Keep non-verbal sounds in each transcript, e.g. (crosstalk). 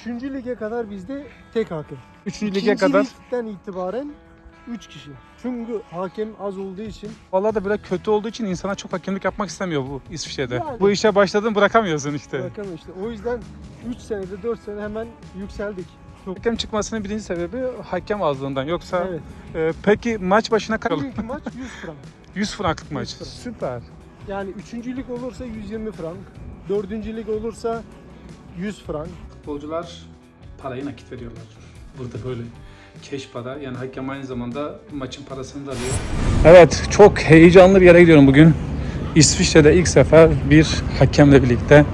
Üçüncü lige kadar bizde tek hakem. Üçüncü lige İkinci kadar. ligden itibaren 3 kişi. Çünkü hakem az olduğu için Vallahi da böyle kötü olduğu için insana çok hakemlik yapmak istemiyor bu İsviçre'de. Yani. Bu işe başladın bırakamıyorsun işte. bırakamıyor işte. O yüzden 3 senede 4 sene hemen yükseldik. Çok Hakem çıkmasının birinci sebebi hakem azlığından. Yoksa Evet. e, peki maç başına kaç? Bugünkü maç 100 frank. (laughs) 100 franklık maç. 100 frank. Süper. Yani 3. lig olursa 120 frank. 4. lig olursa 100 frank. Futbolcular parayı nakit veriyorlar. Burada böyle keş para yani hakem aynı zamanda maçın parasını da alıyor. Evet çok heyecanlı bir yere gidiyorum bugün. İsviçre'de ilk sefer bir hakemle birlikte,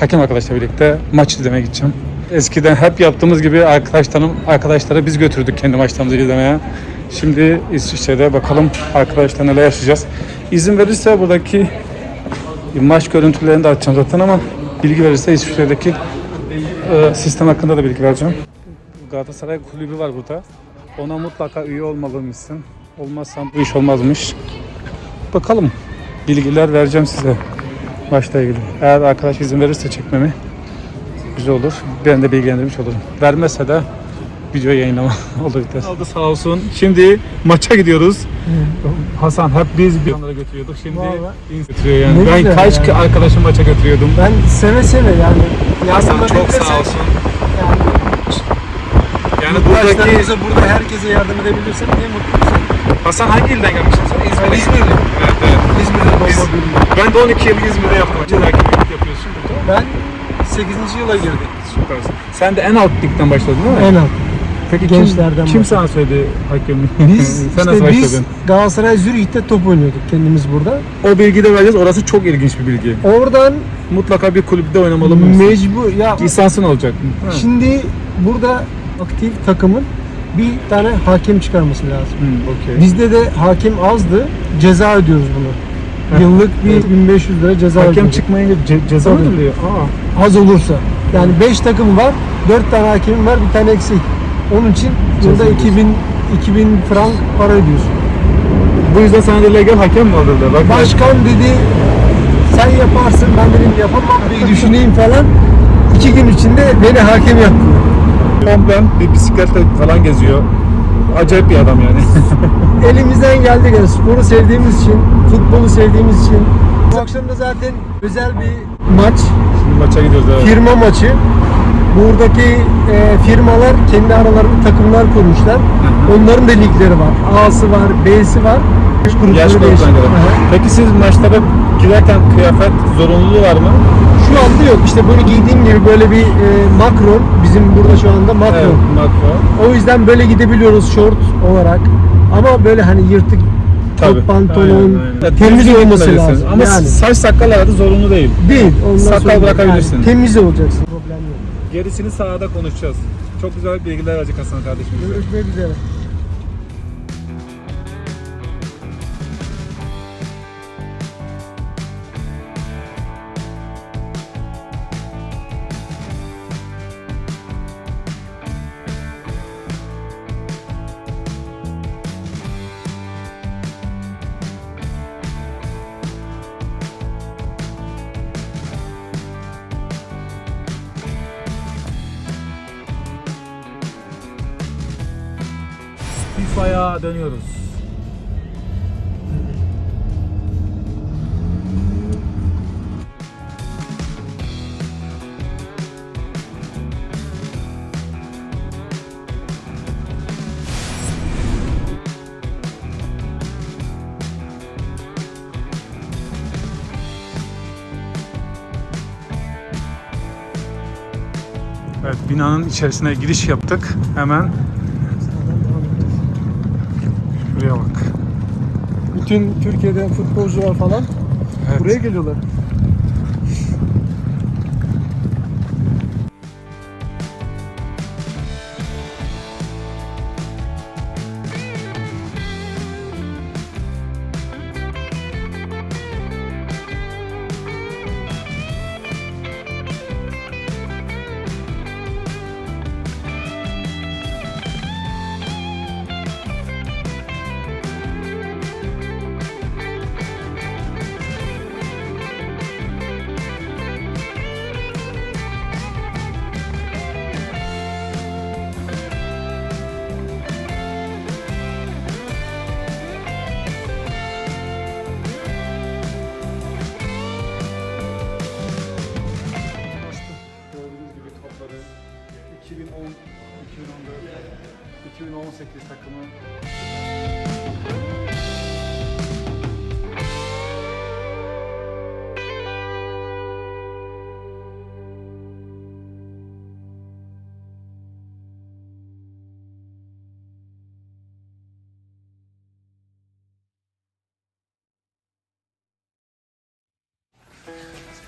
hakem arkadaşla birlikte maç izlemeye gideceğim. Eskiden hep yaptığımız gibi arkadaşlarım, arkadaşları biz götürdük kendi maçlarımızı izlemeye. Şimdi İsviçre'de bakalım arkadaşlar neler yaşayacağız. İzin verirse buradaki maç görüntülerini de açacağım zaten ama bilgi verirse İsviçre'deki e, sistem hakkında da bilgi vereceğim. Galatasaray kulübü var burada. Ona mutlaka üye olmalıymışsın. Olmazsan bu iş olmazmış. Bakalım. Bilgiler vereceğim size maçla ilgili. Eğer arkadaş izin verirse çekmemi güzel olur. Ben de bilgilendirmiş olurum. Vermezse de video yayınlama (laughs) olur biter. Aldı sağ olsun. Şimdi maça gidiyoruz. Hasan hep biz bir onlara götürüyorduk. Şimdi Vallahi. Götürüyor yani. Ne ben güzel kaç ya. arkadaşım maça götürüyordum. Ben seve seve yani. Hasan çok sağ olsun. Yani Yani buradaki burada herkese yardım edebilirsem ne mutlu bize. Hasan hangi ilden gelmişsin sen? İzmir. İzmirli. Evet, evet. İzmir'de Biz- büyüme. Ben de 12 yıl İzmir'de yaptım. Açık hakemlik yapıyorsun burada. Ben 8. yıla girdim. Süpersin. Sen de en alt ligden başladın değil mi? En alt. Peki gençlerden kim, kim sana söyledi hakemlik? Biz (laughs) Sen nasıl işte biz başladın? Galatasaray Zürih'te top oynuyorduk kendimiz burada. O bilgiyi de vereceğiz. Orası çok ilginç bir bilgi. Oradan Mutlaka bir kulüpte oynamalı mısın? mecbur ya Lisansın olacak. Ha. şimdi burada aktif takımın bir tane hakem çıkarması lazım. Hı, okey. Bizde de hakem azdı. Ceza ödüyoruz bunu. Yıllık bir Evet. 1500 lira ceza Hakem ödüyoruz. çıkmayınca ce- ceza? Aa. Az olursa. Yani 5 takım var, 4 tane hakemim var, bir tane eksik. Onun için burada Ceza 2000 2000 frank para ödüyorsun. Bu yüzden sana da legal hakem mi alırlar? Bak, Başkan dedi sen yaparsın ben dedim yapamam bir düşüneyim falan. İki gün içinde beni hakem yaptılar. ben bir bisikletle falan geziyor. Acayip bir adam yani. (laughs) Elimizden geldi yani sporu sevdiğimiz için, futbolu sevdiğimiz için. Bu akşam da zaten özel bir maç, Şimdi maça gidiyoruz evet. firma maçı. Buradaki e, firmalar kendi aralarında takımlar kurmuşlar. Onların da ligleri var. A'sı var, B'si var. Yaş grupları Yaş. Aha. Peki siz maçlara girerken kıyafet zorunluluğu var mı? Şu anda yok. İşte böyle giydiğim gibi böyle bir e, makron. Bizim burada şu anda makron. Evet, makro. O yüzden böyle gidebiliyoruz şort olarak. Ama böyle hani yırtık kot pantolon, Aynen, aynen. temiz olması lazım. Ama yani. saç sakal arada zorunlu değil. Değil. Ondan Sakal sonra bırakabilirsin. Yani, temiz olacaksın. Gerisini sahada konuşacağız. Çok güzel bilgiler verecek Hasan kardeşim bize. Görüşmek üzere. FIFA'ya dönüyoruz. Evet, binanın içerisine giriş yaptık. Hemen Buraya bak. Bütün Türkiye'den futbolcular falan Evet. buraya geliyorlar.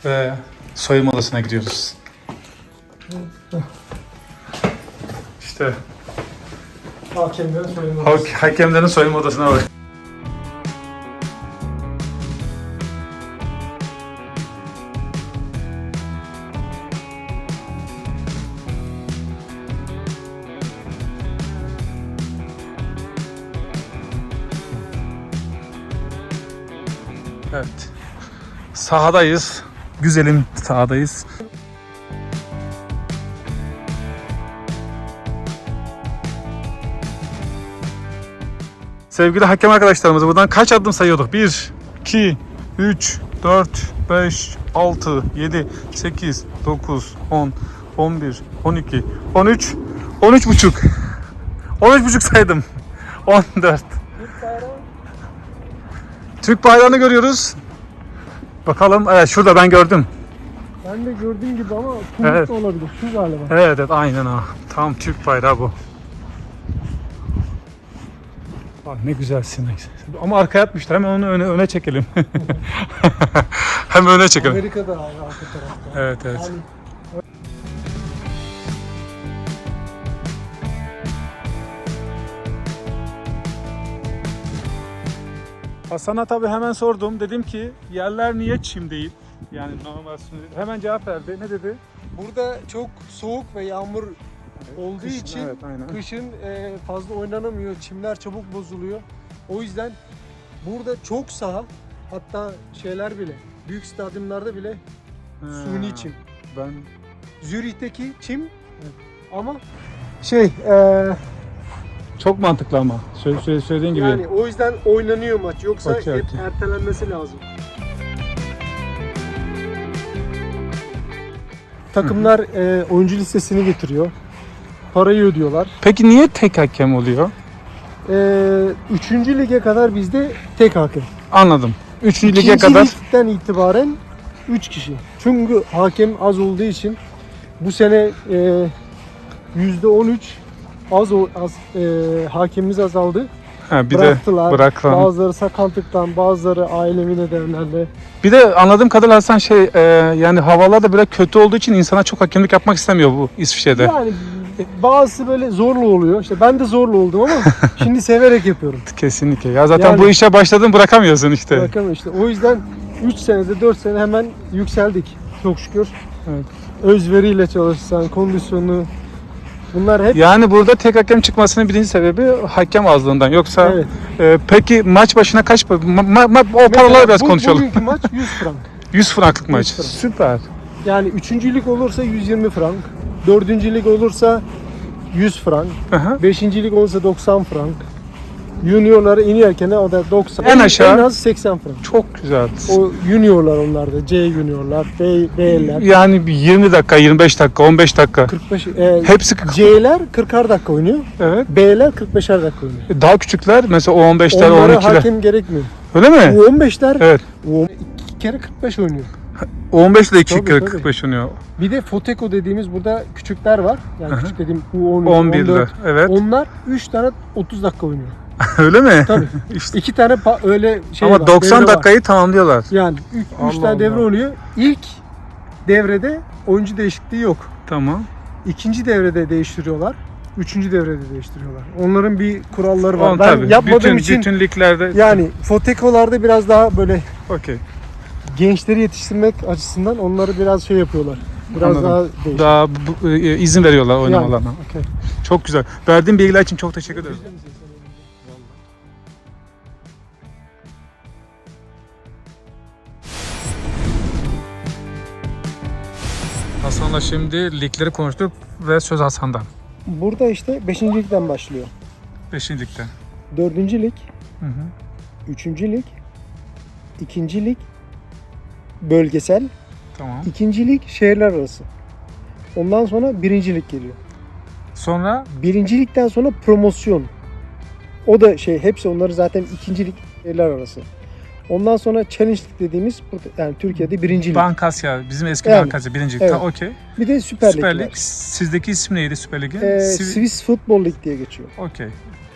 Ve soyunma odasına gidiyoruz. İşte Hakemlerin soyunma hak- hakemlerin soyunma odasına bak. Evet. Sahadayız. Güzelim sahadayız. Sevgili hakem arkadaşlarımız buradan kaç adım sayıyorduk? 1, 2, 3, 4, 5, 6, 7, 8, 9, 10, 11, 12, 13, 13 buçuk. 13 buçuk saydım. (laughs) 14. Türk bayrağını görüyoruz. Bakalım. Evet şurada ben gördüm. Ben de gördüğüm gibi ama kumluk Evet. da olabilir. Şu galiba. Evet evet aynen ha. Tam Türk bayrağı bu. Bak ne güzelsin. Ama arkaya atmışlar. Hemen onu öne, öne çekelim. (laughs) Hemen öne çekelim. Amerika'da abi arka tarafta. Evet evet. Yani Hasan'a tabii hemen sordum. Dedim ki yerler niye çim değil? Yani normal suni. Hemen cevap verdi. Ne dedi? burada çok soğuk ve yağmur olduğu Kışın, için evet, aynen. kışın e, fazla oynanamıyor. Çimler çabuk bozuluyor. O yüzden burada çok saha hatta şeyler bile büyük stadyumlarda bile suni Ha, çim. Ben Zürih'teki çim ama şey e, çok mantıklı ama. Sö- sö- söylediğin gibi. yani o yüzden oynanıyor maç. Yoksa Okey, hep okey. ertelenmesi lazım. Takımlar e, oyuncu listesini getiriyor. Parayı ödüyorlar. Peki niye tek hakem oluyor? E, üçüncü lige kadar bizde tek hakem. Anladım. Üçüncü lige İkinci kadar. ligden itibaren 3 kişi. Çünkü hakem az olduğu için bu sene e, %13 az az e, hakemimiz azaldı. Ha, bir Bıraktılar. de bırakılan. Bazıları sakatlıktan, bazıları ailevi nedenlerle. Bir de anladığım kadarıyla Hasan şey e, yani havalar da böyle kötü olduğu için insana çok hakemlik yapmak istemiyor bu İsviçre'de. Yani bazısı böyle zorlu oluyor. İşte ben de zorlu oldum ama (laughs) şimdi severek yapıyorum. Kesinlikle. Ya zaten Yani- bu işe başladın bırakamıyorsun işte. Bakalım işte. O yüzden 3 senede 4 sene hemen yükseldik. Çok şükür. Evet. Özveriyle çalışsan, kondisyonu bunlar hep Yani burada tek hakem çıkmasının birinci sebebi hakem azlığından. Yoksa Evet. e, peki maç başına kaç pa- ma- ma- ma- o paraları biraz bu- konuşalım. Bugünkü maç 100 frank. (laughs) 100 franklık maç. frank. Süper. Yani üçüncülük olursa 120 frank. Dördüncülük olursa 100 frank. Aha. Beşincilik olursa 90 frank. Juniorlara inerken o da 90. En aşağı- En az 80 frank. Çok güzel. O juniorlar onlar da. C juniorlar, B, B'ler. Yani bir 20 dakika, 25 dakika, 15 dakika. 45 e, Hepsi C'ler 40'ar dakika oynuyor. evet. B'ler 45'er dakika oynuyor. Daha küçükler mesela o 15'ler, Onlara 12'ler. hakem gerekmiyor. Öyle mi? O 15'ler Evet. iki kere 45 oynuyor. O 15 ile 2 Tabii, kere tabii. 45 oynuyor. Bir de Foteko dediğimiz burada küçükler var. Yani Aha. küçük dediğim U13, 11'ler. 14. Evet. Onlar 3 tane 30 dakika oynuyor. (laughs) Öyle mi? Tabii. (laughs) İşte. İki tane pa- öyle şey Ama var, 90 devre var. dakikayı tamamlıyorlar. Yani 3 Allah tane devre Allah. oluyor. İlk devrede oyuncu değişikliği yok. Tamam. İkinci devrede değiştiriyorlar. Üçüncü devrede değiştiriyorlar. Onların bir kuralları var. On, ben tabii. yapmadığım bütün, için bütün liglerde yani Foteko'larda biraz daha böyle okey. gençleri yetiştirmek açısından onları biraz şey yapıyorlar. Biraz Anladım. daha değişik. Daha bu- e, izin veriyorlar oynamalarına. okey. Çok güzel. Verdiğin bilgiler için çok teşekkür ederim. Hasan'la şimdi ligleri konuştuk ve söz Hasan'dan. Burada işte 5. ligden başlıyor. 5. ligde. 4. lig, Hı hı. 3. lig, 2. lig bölgesel, Tamam. 2. lig şehirler arası. Ondan sonra 1. lig geliyor. Sonra Birincilikten sonra promosyon. O da şey hepsi onları zaten ikincilik yerler arası. Ondan sonra challenge Lig dediğimiz yani Türkiye'de birincilik. Bankasya, bizim eski Evet. Bankasya birinci. Evet. Ta, okey. Bir de Süper Lig Süper. Lig. Sizdeki isim neydi Süper Lig'in? Ee, Svi- Swiss Football Lig diye geçiyor. Okey.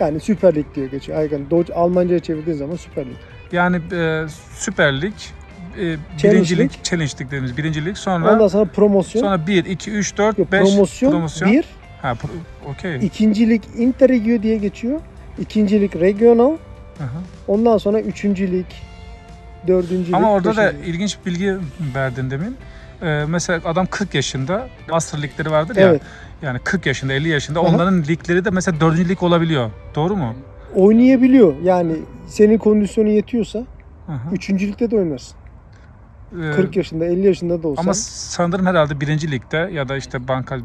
Yani Süper Lig diye geçiyor. Aynen Doğu- Almanca'ya çevirdiğin zaman Süper Lig. Yani e, Süper Lig, e, Challenge birinci lig, Lig. Challenge Lig dediğimiz birinci lig. Sonra Ondan sonra promosyon. sonra 1, 2, 3, 4, Yok, 5 promosyon, bir. Ha, pro- okey. İkinci lig Interregio diye geçiyor. İkinci lig regional. Hı. Ondan sonra üçüncü lig, dördüncü lig, Ama orada da beşinci lig. ilginç bir bilgi verdin demin. Ee, mesela adam 40 yaşında, Master ligleri vardır ya. Evet. Yani 40 yaşında, 50 yaşında. Aha. Onların ligleri de mesela 4. lig olabiliyor. Doğru mu? Oynayabiliyor. Yani senin kondisyonu yetiyorsa Hı hı. üçüncü ligde de oynarsın. Ee, 40 yaşında, 50 yaşında da olsan. Ama sanırım herhalde birinci ligde ya da işte banka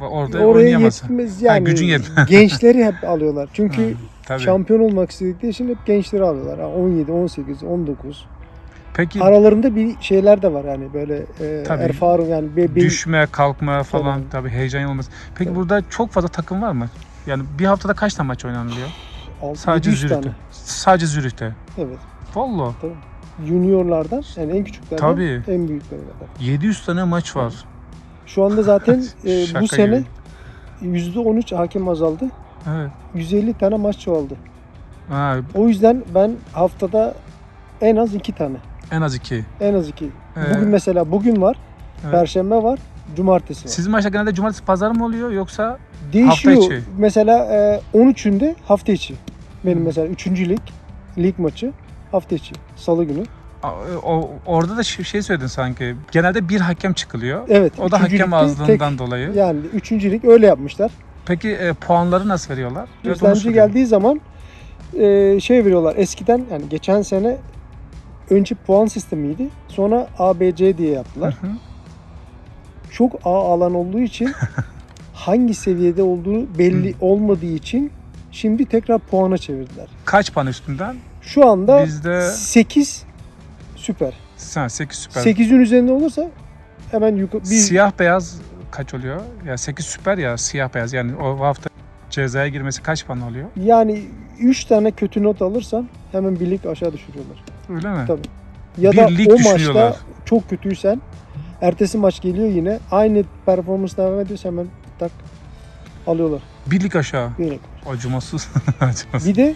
orada oraya yetmez yani. gücün yetmez. (laughs) gençleri (laughs) hep alıyorlar. Çünkü Ha, şampiyon olmak istedikleri için hep gençleri alıyorlar. Ha, 17, 18, 19. Peki Aralarında bir şeyler de var yani böyle e, Tabii. erfarun yani be, be- düşme, kalkma falan Tabii. tabii heyecan olmaz. Peki Tabii. burada çok fazla takım var mı? Yani bir haftada kaç tane maç oynanılıyor? altı, Sadece 700 Zürih'te. tane. Sadece Zürih'te. Evet. Vallahi Juniorlardan yani en küçüklerden Tabii. en büyüklerine kadar. 700 tane maç var. Şu anda zaten (laughs) e, bu sene gibi. %13 hakem azaldı. Evet. 150 tane maç çoğaldı. Ha, O yüzden ben haftada en az iki tane. En az iki. En az iki. Ee, Bugün mesela bugün var. Evet. Perşembe var. Cumartesi var. Sizin maçlar genelde cumartesi pazar mı oluyor yoksa Değişiyor. hafta içi. Mesela e, 13'ünde hafta içi. Benim Hı. mesela 3. lig lig maçı hafta içi. Salı günü. A- o, orada da şey söyledin sanki. Genelde bir hakem çıkılıyor. Evet. O da hakem azlığından tek- dolayı. yani 3. lig öyle yapmışlar. Peki e, puanları nasıl veriyorlar? Gözlemci geldiği zaman e, şey veriyorlar. Eskiden yani geçen sene önce puan sistemiydi. Sonra ABC diye yaptılar. Hı hı. Çok A alan olduğu için (laughs) hangi seviyede olduğu belli olmadığı için şimdi tekrar puana çevirdiler. Kaç puan üstünden? Şu anda Bizde 8 süper. sen 8 süper. 8'in üzerinde olursa hemen yukarı bir Siyah beyaz kaç oluyor? Ya 8 süper ya siyah beyaz. Yani o hafta cezaya girmesi kaç puan oluyor? yani 3 tane kötü not alırsan hemen bir lig aşağı düşürüyorlar. Öyle mi? Tabii. Ya Bir da lig o maçta çok kötüysen ertesi maç geliyor yine aynı performans devam ediyorsa hemen tak alıyorlar. Bir lig aşağı. Bir, lig. Acımasız. (laughs) Acımasız. bir de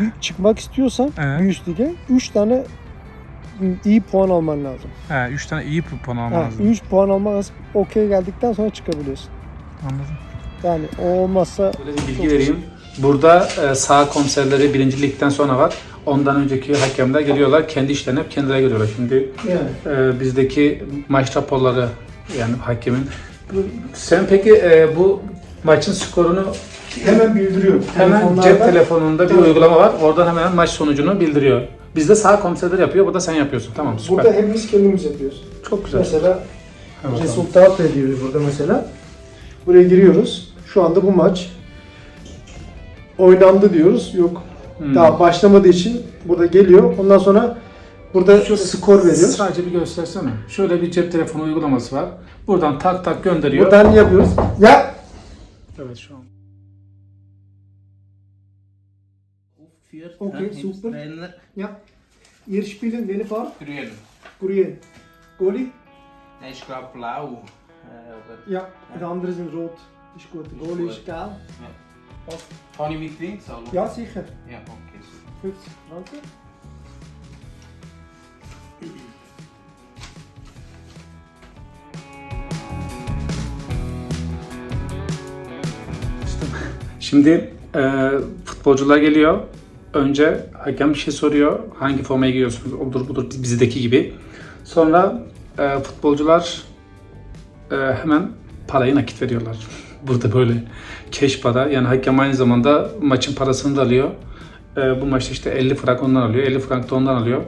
bir çıkmak istiyorsan Evet. bir üst lige 3 tane iyi puan alman lazım. He, 3 tane iyi puan alman Ha, lazım. 3 puan alman lazım. Okey geldikten sonra çıkabiliyorsun. Anladım. Yani o olmazsa Böyle bir bilgi vereyim. Burada e, sağ komiserleri birinci ligden sonra var. Ondan önceki hakemler geliyorlar. Kendi işlerini hep kendileri görüyorlar. Şimdi yani e, bizdeki maç raporları yani hakemin. Sen peki e, bu maçın skorunu hemen bildiriyorum. hemen cep telefonunda bir uygulama var. Oradan hemen maç sonucunu bildiriyor. Bizde sağ komiserler yapıyor. Burada sen yapıyorsun. Tamam süper. Burada hepimiz kendimiz yapıyoruz. Çok güzel. Mesela bakalım. resultat da ediyoruz burada mesela. Buraya giriyoruz. Şu anda bu maç oynandı diyoruz. Yok. Hmm. Daha başlamadığı için burada geliyor. Ondan sonra burada Şöyle skor veriyor. Sadece bir göstersene. Şöyle bir cep telefonu uygulaması var. Buradan tak tak gönderiyor. Buradan yapıyoruz. Ya Evet şu an. Okay, super. Ja. Hier spielen welche Farbe? Grün. Grün. Goalie? Nee, ich glaube blau. Äh, aber Ja. De andere sind rot. Ist gut. Goalie ist gelb. Kann ich mit links zahlen? Ja, sicher. Ja, okay. super. 50 Franken. Şimdi e, futbolcular geliyor. Önce hakem bir şey soruyor. Hangi formayı giyiyorsunuz? Odur budur bizdeki gibi. Sonra e, futbolcular e, hemen parayı nakit veriyorlar. Burada böyle keş para. Yani hakem aynı zamanda maçın parasını da alıyor. E, bu maçta işte 50 frank ondan alıyor. 50 frank da ondan alıyor.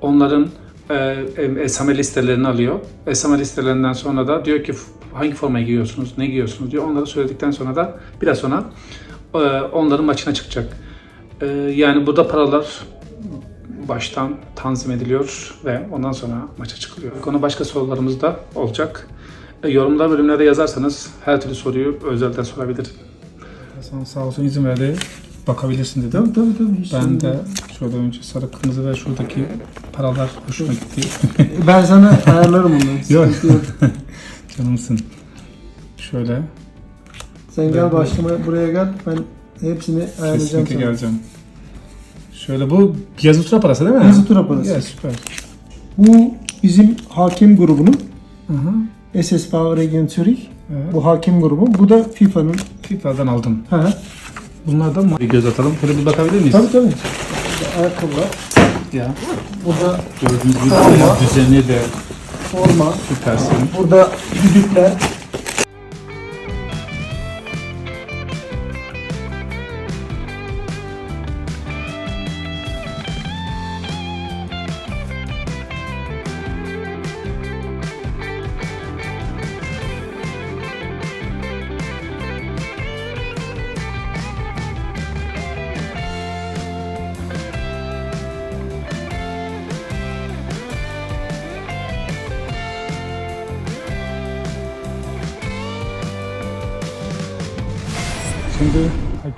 Onların e, SMA listelerini alıyor. SMA listelerinden sonra da diyor ki hangi formayı giyiyorsunuz, ne giyiyorsunuz diyor. Onları söyledikten sonra da biraz sonra e, onların maçına çıkacak. E, yani burada paralar baştan tanzim ediliyor ve ondan sonra maça çıkılıyor. Konu başka sorularımız da olacak. E, yorumlar bölümlerde yazarsanız her türlü soruyu özelden sorabilir. Hasan sağ olsun izin verdi. Bakabilirsin dedi. Tabii tabii tabii. Hiç Ben sorun de şöyle önce sarı kırmızı ve şuradaki paralar hoşuma gitti. Ben sana ayarlarım onları. (laughs) Yok. sıkıntı yok. (laughs) Canımsın. Şöyle. Sen gel başlama buraya gel. Ben hepsini ayarlayacağım Kesinlikle sana. geleceğim. Şöyle bu yazı tura parası değil mi? Yazı tura parası. Ya süper. Bu bizim hakem grubunun Hı hı. SSV Region Zürich. Evet. Bu hakem grubu. Bu da FIFA'nın. FIFA'dan aldım. Ha. Bunlardan mı? Bir göz atalım. Şöyle bir bakabilir miyiz? Tabii tabii. Burada ayakkabılar. Ya. Burada Gördüğünüz gibi düzenli de forma. süpersin. Burada düdükler.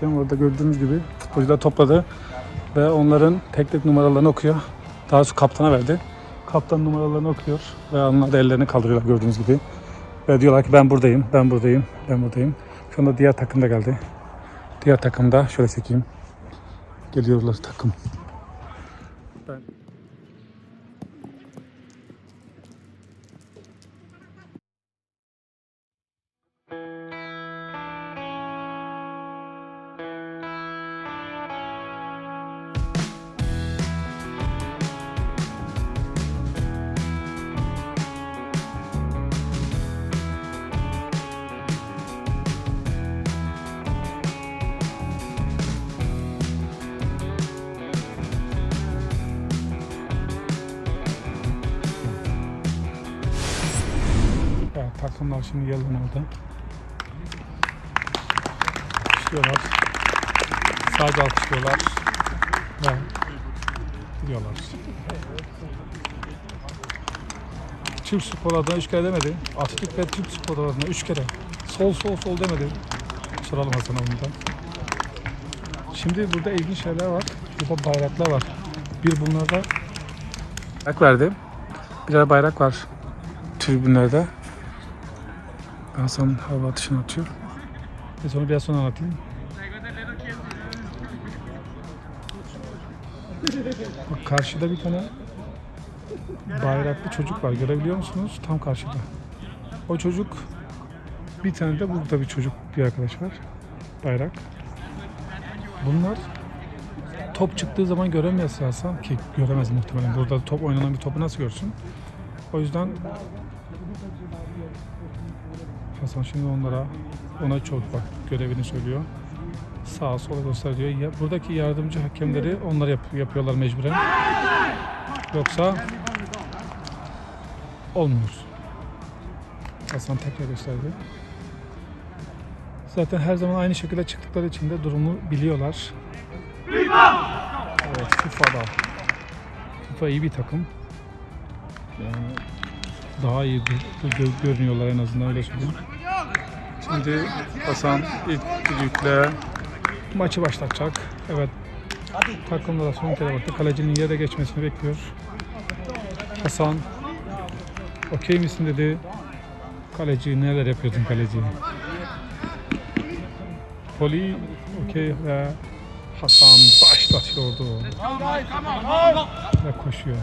Hakem orada gördüğünüz gibi futbolcular topladı ve onların tek tek numaralarını okuyor. Daha sonra kaptana verdi. Kaptan numaralarını okuyor ve onlar da ellerini kaldırıyorlar gördüğünüz gibi. Ve diyorlar ki ben buradayım, ben buradayım, ben buradayım. Şu anda diğer takım da geldi. Diğer takım da şöyle çekeyim. Geliyorlar takım. Ben... Takımlar şimdi geldi orada. Alkışlıyorlar. Sadece alkışlıyorlar. Ve gidiyorlar. Türk spor adına üç kere demedi. Atatürk ve Türk spor adına üç kere. Sol sol sol demedi. Soralım Hasan abimden. Şimdi burada ilginç şeyler var. Burada bayraklar var. Bir bunlarda bayrak verdi. Bir de bayrak var tribünlerde. Hasan hava atışını atıyor. Biz onu biraz sonra anlatayım. Bak karşıda bir tane bayraklı çocuk var. Görebiliyor musunuz? Tam karşıda. O çocuk bir tane de burada bir çocuk bir arkadaş var. Bayrak. Bunlar top çıktığı zaman göremez Hasan ki göremez muhtemelen. Burada top oynanan bir topu nasıl görsün? O yüzden Hasan şimdi onlara ona çok bak görevini söylüyor. Sağa sola gösteriyor. Ya, buradaki yardımcı hakemleri onlar yap, yapıyorlar mecburen. Yoksa olmuyor. Hasan tekrar gösterdi. Zaten her zaman aynı şekilde çıktıkları için de durumu biliyorlar. Evet, FIFA'da. FIFA iyi bir takım. Yani daha iyi gö- gö- görünüyorlar en azından öyle söyleyeyim. Şimdi Hasan ilk düdükle maçı başlatacak. Evet. Takımda da son kere baktı. Kalecinin yere geçmesini bekliyor. Hasan okey misin dedi. Kaleci neler yapıyordun kaleci? Poli okey ve Hasan başlatıyordu. Ve koşuyor.